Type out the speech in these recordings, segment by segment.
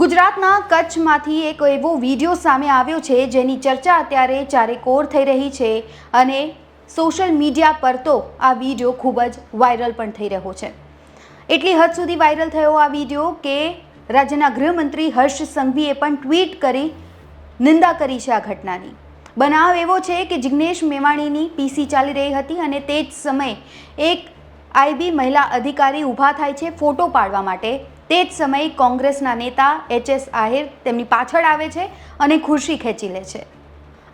ગુજરાતના કચ્છમાંથી એક એવો વીડિયો સામે આવ્યો છે જેની ચર્ચા અત્યારે ચારેકોર થઈ રહી છે અને સોશિયલ મીડિયા પર તો આ વીડિયો ખૂબ જ વાયરલ પણ થઈ રહ્યો છે. એટલી હદ સુધી વાયરલ થયો આ વીડિયો કે રાજ્યના ગૃહમંત્રી હર્ષ સંઘવીએ પણ ટ્વીટ કરી નિંદા કરી છે આ ઘટનાની. બનાવ એવો છે કે જિગ્નેશ મેવાણીની પીસી ચાલી રહી હતી અને તે જ સમયે એક આઈબી મહિલા અધિકારી ઊભા થાય છે ફોટો પાડવા માટે. તે જ સમયે કોંગ્રેસના નેતા એચ એસ આહિર તેમની પાછળ આવે છે અને ખુરશી ખેંચી લે છે.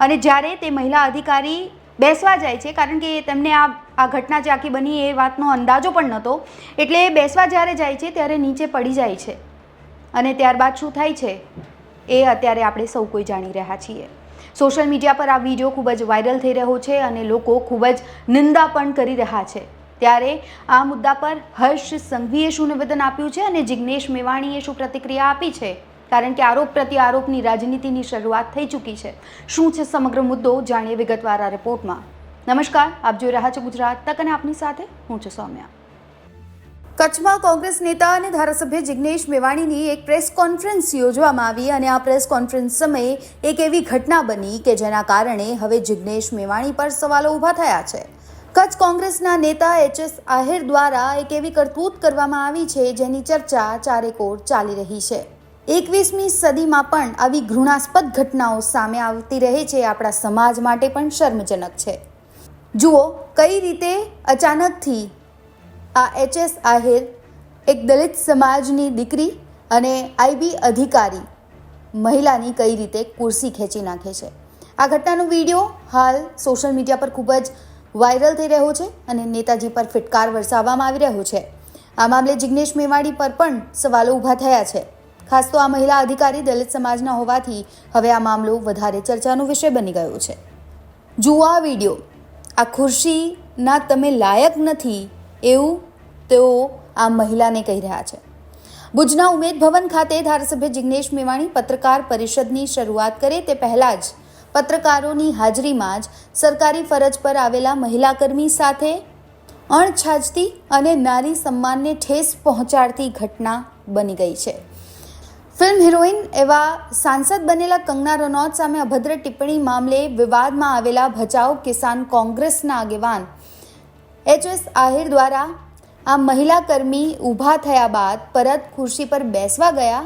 અને જ્યારે તે મહિલા અધિકારી બેસવા જાય છે, કારણ કે તેમને આ આ ઘટના જે આખી બની એ વાતનો અંદાજો પણ નહોતો, એટલે એ બેસવા જ્યારે જાય છે ત્યારે નીચે પડી જાય છે. અને ત્યારબાદ શું થાય છે? એ અત્યારે આપણે સૌ કોઈ જાણી રહ્યા છીએ. સોશિયલ મીડિયા પર આ વીડિયો ખૂબ જ વાયરલ થઈ રહ્યો છે અને લોકો ખૂબ જ નિંદા પણ કરી રહ્યા છે. ત્યારે આ મુદ્દા પર હર્ષ સંઘવીએ શું નિવેદન આપ્યું છે અને જિગ્નેશ મેવાણીએ શું પ્રતિક્રિયા આપી છે? કારણ કે આરોપ પ્રત્યે આરોપની રાજનીતિની શરૂઆત થઈ ચૂકી છે. શું છે સમગ્ર મુદ્દો જાણીએ વિગતવાર આ રિપોર્ટમાં. નમસ્કાર, આપ જોઈ રહ્યા છો ગુજરાત તક અને આપની સાથે હું છું સૌમ્યા. કચ્છમાં કોંગ્રેસ નેતા અને ધારાસભ્ય જિગ્નેશ મેવાણીની એક પ્રેસ કોન્ફરન્સ યોજવામાં આવી અને આ પ્રેસ કોન્ફરન્સ સમયે એક એવી ઘટના બની કે જેના કારણે હવે જિગ્નેશ મેવાણી પર સવાલો ઊભા થયા છે. કચ્છ કોંગ્રેસના નેતા એચ એસ આહિર દ્વારા એક એવી કરતૂત કરવામાં આવી છે, જેની ચર્ચા ચારેકોર ચાલી રહી છે. એકવીસમી સદીમાં પણ આવી ઘૃણાસ્પદ ઘટનાઓ સામે આવતી રહે છે આપણા સમાજ માટે પણ શર્મજનક છે. જુઓ, કઈ રીતે અચાનકથી આ એચ એસ આહિર એક દલિત સમાજની દીકરી અને આઈબી અધિકારી મહિલાની કઈ રીતે કુર્સી ખેંચી નાખે છે. આ ઘટનાનો વીડિયો હાલ સોશિયલ મીડિયા પર ખૂબ જ વાયરલ થઈ રહ્યો છે અને નેતાજી પર ફિટકાર વરસાવવામાં આવી રહ્યો છે. આ મામલે જિગ્નેશ મેવાડી પર પણ સવાલો ઊભા થયા છે. ખાસ તો આ મહિલા અધિકારી દલિત સમાજના હોવાથી હવે આ મામલો વધારે ચર્ચાનો વિષય બની ગયો છે. જુઓ આ વીડિયો. આ ખુરશીના તમે લાયક નથી એવું તેઓ આ મહિલાને કહી રહ્યા છે. ભુજના ઉમેદ ભવન ખાતે ધારાસભ્ય જિગ્નેશ મેવાણી પત્રકાર પરિષદની શરૂઆત કરે તે પહેલાં જ પત્રકારોની હાજરીમાં જ સરકારી ફરજ પર આવેલા મહિલાકર્મી સાથે અણછાજતી અને નારી સન્માનને ઠેસ પહોંચાડતી ઘટના બની ગઈ છે. ફિલ્મ હિરોઈન એવા સાંસદ બનેલા કંગના રનૌત સામે અભદ્ર ટિપ્પણી મામલે વિવાદમાં આવેલા ભચાઉ કિસાન કોંગ્રેસના આગેવાન એચ એસ આહિર દ્વારા આ મહિલા કર્મી ઊભા થયા બાદ પરત ખુરશી પર બેસવા ગયા,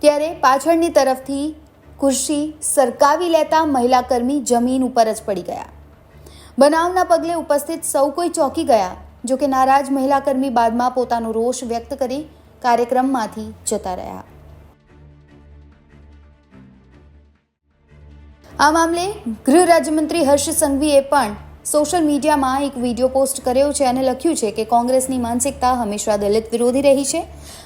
ત્યારે પાછળની તરફથી ખુરશી સરકાવી લેતા મહિલા કર્મી જમીન ઉપર જ પડી ગયા. બનાવના પગલે ઉપસ્થિત સૌ કોઈ ચોંકી ગયા, જો કે નારાજ મહિલા કર્મી બાદમાં પોતાનો રોષ વ્યક્ત કરી કાર્યક્રમમાંથી જતા રહ્યા. આ મામલે ગૃહ રાજ્યમંત્રી હર્ષ સંઘવીએ પણ સોશિયલ મીડિયામાં એક વીડિયો પોસ્ટ કર્યો છે અને લખ્યું છે કે કોંગ્રેસની માનસિકતા હંમેશા દલિત વિરોધી રહી છે.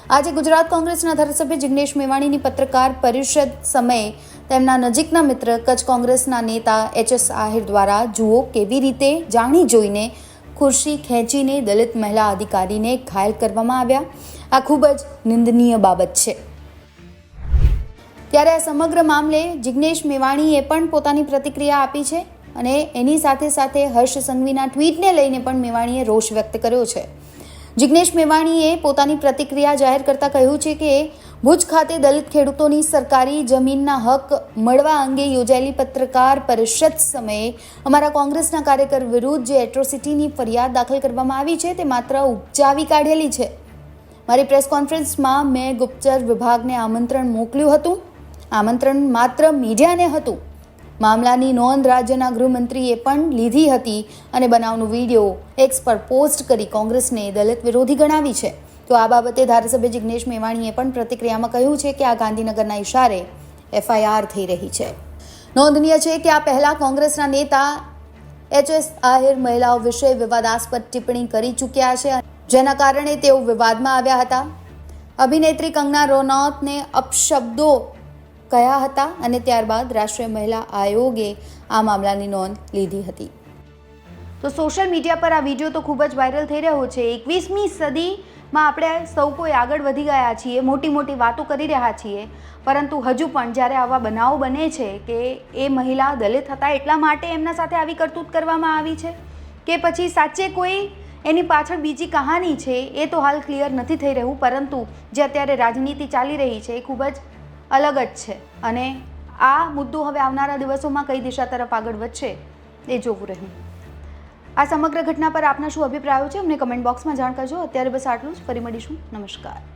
આજે ગુજરાત કોંગ્રેસના ધારાસભ્ય જિગ્નેશ મેવાણીની પત્રકાર પરિષદ સમયે તેમના નજીકના મિત્ર કચ્છ કોંગ્રેસના નેતા એચ એસ આહિર દ્વારા, જુઓ કેવી રીતે જાણી જોઈને ખુરશી ખેંચીને દલિત મહિલા અધિકારીને ઘાયલ કરવામાં આવ્યા. આ ખૂબ જ નિંદનીય બાબત છે. ત્યારે આ સમગ્ર મામલે જિગ્નેશ મેવાણીએ પણ પોતાની પ્રતિક્રિયા આપી છે. અને એની સાથે સાથે હર્ષ સંઘવીના ટ્વીટને લઈને પણ મેવાણીએ રોષ વ્યક્ત કર્યો છે. જિગ્નેશ મેવાણીએ પોતાની પ્રતિક્રિયા જાહેર કરતા કહ્યું છે કે, ભુજ ખાતે દલિત ખેડૂતોની સરકારી જમીનના હક મળવા અંગે યોજાયેલી પત્રકાર પરિષદ સમયે અમારા કોંગ્રેસના કાર્યકર વિરુદ્ધ જે એટ્રોસિટીની ફરિયાદ દાખલ કરવામાં આવી છે, તે માત્ર ઉપજાવી કાઢેલી છે. મારી પ્રેસ કોન્ફરન્સમાં મેં ગુપ્તચર વિભાગને આમંત્રણ મોકલ્યું હતું. આમંત્રણ માત્ર મીડિયાને હતું. મામલાની નોંધ રાજ્યના ગૃહમંત્રીએ પણ લીધી હતી અને બનાવનો વીડિયો એક્સ પર પોસ્ટ કરી કોંગ્રેસને દલિત વિરોધી ગણાવી છે. તો આ બાબતે ધારાસભ્ય જિગ્નેશ મેવાણીએ પણ પ્રતિક્રિયામાં કહ્યું છે કે આ ગાંધીનગરના ઇશારે એફઆઈઆર થઈ રહી છે. નોંધનીય છે કે આ પહેલાં કોંગ્રેસના નેતા એચ એસ આહિર મહિલાઓ વિશે વિવાદાસ્પદ ટિપ્પણી કરી ચૂક્યા છે. જેના કારણે તેઓ વિવાદમાં આવ્યા હતા. અભિનેત્રી કંગના રનૌતને અપશબ્દો કયા હતા અને ત્યારબાદ રાષ્ટ્રીય મહિલા આયોગે આ મામલાની નોંધ લીધી હતી. તો સોશિયલ મીડિયા પર આ વીડિયો તો ખૂબ જ વાયરલ થઈ રહ્યો છે. એકવીસમી સદીમાં આપણે સૌ કોઈ આગળ વધી ગયા છીએ, મોટી મોટી વાતો કરી રહ્યા છીએ. પરંતુ હજુ પણ જ્યારે આવા બનાવો બને છે કે એ મહિલા દલિત હતા એટલા માટે એમના સાથે આવી કરતૂત કરવામાં આવી છે? કે પછી સાચે કોઈ એની પાછળ બીજી કહાની છે એ તો હાલ ક્લિયર નથી થઈ રહ્યું, પરંતુ જે અત્યારે રાજનીતિ ચાલી રહી છે એ ખૂબ જ અલગ જ છે. અને આ મુદ્દો હવે આવનારા દિવસોમાં કઈ દિશા તરફ આગળ વધશે એ જોવું રહ્યું. આ સમગ્ર ઘટના પર આપના શું અભિપ્રાયો છે? અમને કમેન્ટ બોક્સમાં જાણ કરજો. અત્યારે બસ આટલું જ. ફરી મળીશું. નમસ્કાર.